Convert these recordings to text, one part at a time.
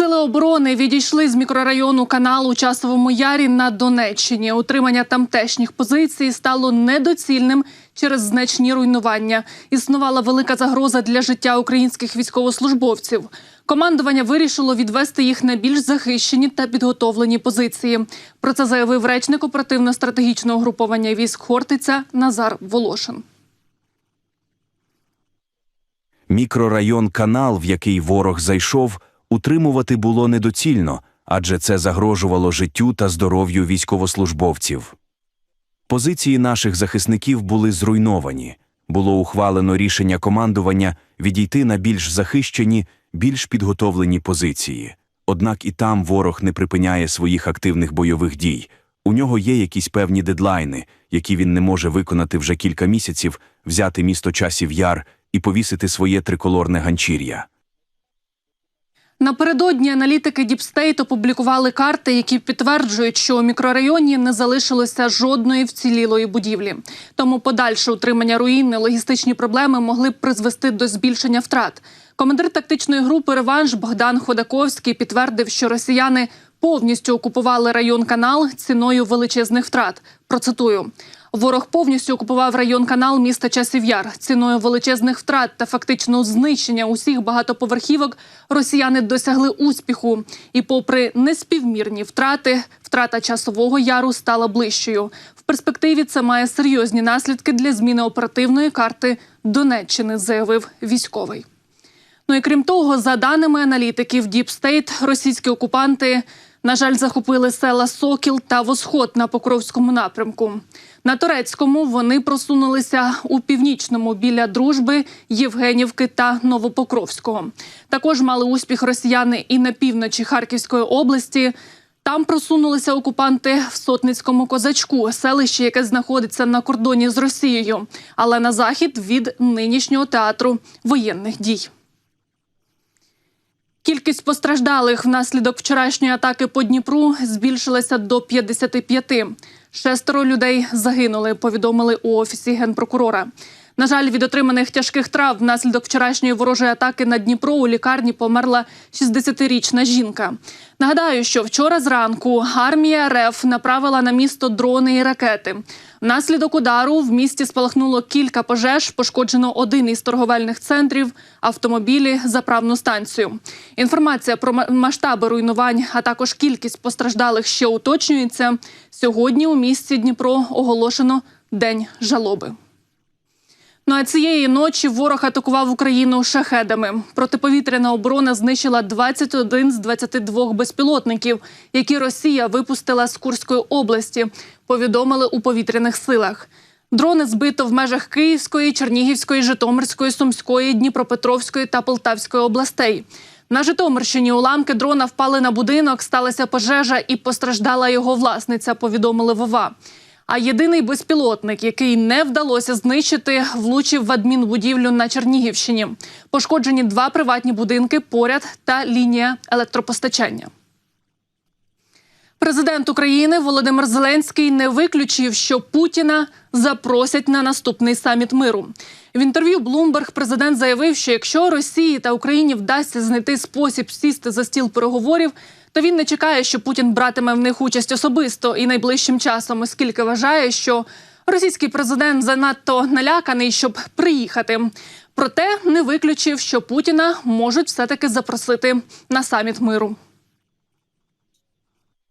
Сили оборони відійшли з мікрорайону каналу у Часовому Ярі на Донеччині. Утримання тамтешніх позицій стало недоцільним через значні руйнування. Існувала велика загроза для життя українських військовослужбовців. Командування вирішило відвести їх на більш захищені та підготовлені позиції. Про це заявив речник оперативно-стратегічного угруповання військ Хортиця Назар Волошин. Мікрорайон канал, в який ворог зайшов, утримувати було недоцільно, адже це загрожувало життю та здоров'ю військовослужбовців. Позиції наших захисників були зруйновані. Було ухвалено рішення командування відійти на більш захищені, більш підготовлені позиції. Однак і там ворог не припиняє своїх активних бойових дій. У нього є якісь певні дедлайни, які він не може виконати вже кілька місяців, взяти місто часів яр і повісити своє триколорне ганчір'я. Напередодні аналітики Діпстейт опублікували карти, які підтверджують, що у мікрорайоні не залишилося жодної вцілілої будівлі. Тому подальше утримання руїн логістичні проблеми могли б призвести до збільшення втрат. Командир тактичної групи Реванш Богдан Ходаковський підтвердив, що росіяни повністю окупували район канал ціною величезних втрат. Процитую. Ворог повністю окупував район канал міста Часів Яр. Ціною величезних втрат та фактично знищення усіх багатоповерхівок росіяни досягли успіху. І, попри неспівмірні втрати, втрата часового яру стала ближчою. В перспективі це має серйозні наслідки для зміни оперативної карти Донеччини, заявив військовий. Ну і крім того, за даними аналітиків Deep State, російські окупанти, на жаль, захопили села Сокіл та Восход на Покровському напрямку. На турецькому вони просунулися у північному біля дружби, Євгенівки та Новопокровського. Також мали успіх росіяни і на півночі Харківської області. Там просунулися окупанти в Сотницькому козачку, селище, яке знаходиться на кордоні з Росією, але на захід від нинішнього театру воєнних дій. Кількість постраждалих внаслідок вчорашньої атаки по Дніпру збільшилася до 55. Шестеро людей загинули, повідомили у офісі генпрокурора. На жаль, від отриманих тяжких трав внаслідок вчорашньої ворожої атаки на Дніпро у лікарні померла 60-річна жінка. Нагадаю, що вчора зранку армія РФ направила на місто дрони і ракети. Внаслідок удару в місті спалахнуло кілька пожеж, пошкоджено один із торговельних центрів, автомобілі, заправну станцію. Інформація про масштаби руйнувань, а також кількість постраждалих ще уточнюється. Сьогодні у місті Дніпро оголошено день жалоби. Ну а цієї ночі ворог атакував Україну шахедами. Протиповітряна оборона знищила 21 з 22 безпілотників, які Росія випустила з Курської області. Повідомили у повітряних силах. Дрони збито в межах Київської, Чернігівської, Житомирської, Сумської, Дніпропетровської та Полтавської областей. На Житомирщині уламки дрона впали на будинок, сталася пожежа і постраждала його власниця. Повідомили Вова. А єдиний безпілотник, який не вдалося знищити, влучив в адмінбудівлю на Чернігівщині. Пошкоджені два приватні будинки поряд та лінія електропостачання. Президент України Володимир Зеленський не виключив, що Путіна запросять на наступний саміт миру. В інтерв'ю Bloomberg президент заявив, що якщо Росії та Україні вдасться знайти спосіб сісти за стіл переговорів, то він не чекає, що Путін братиме в них участь особисто і найближчим часом, оскільки вважає, що російський президент занадто наляканий, щоб приїхати. Проте не виключив, що Путіна можуть все таки запросити на саміт миру.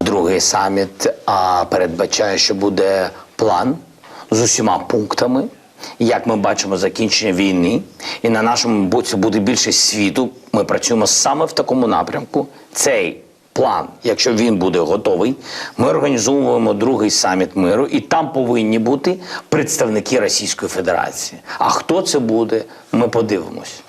Другий саміт а, передбачає, що буде план з усіма пунктами, як ми бачимо закінчення війни, і на нашому боці буде більше світу. Ми працюємо саме в такому напрямку. Цей план, якщо він буде готовий, ми організовуємо другий саміт миру, і там повинні бути представники Російської Федерації. А хто це буде, ми подивимось.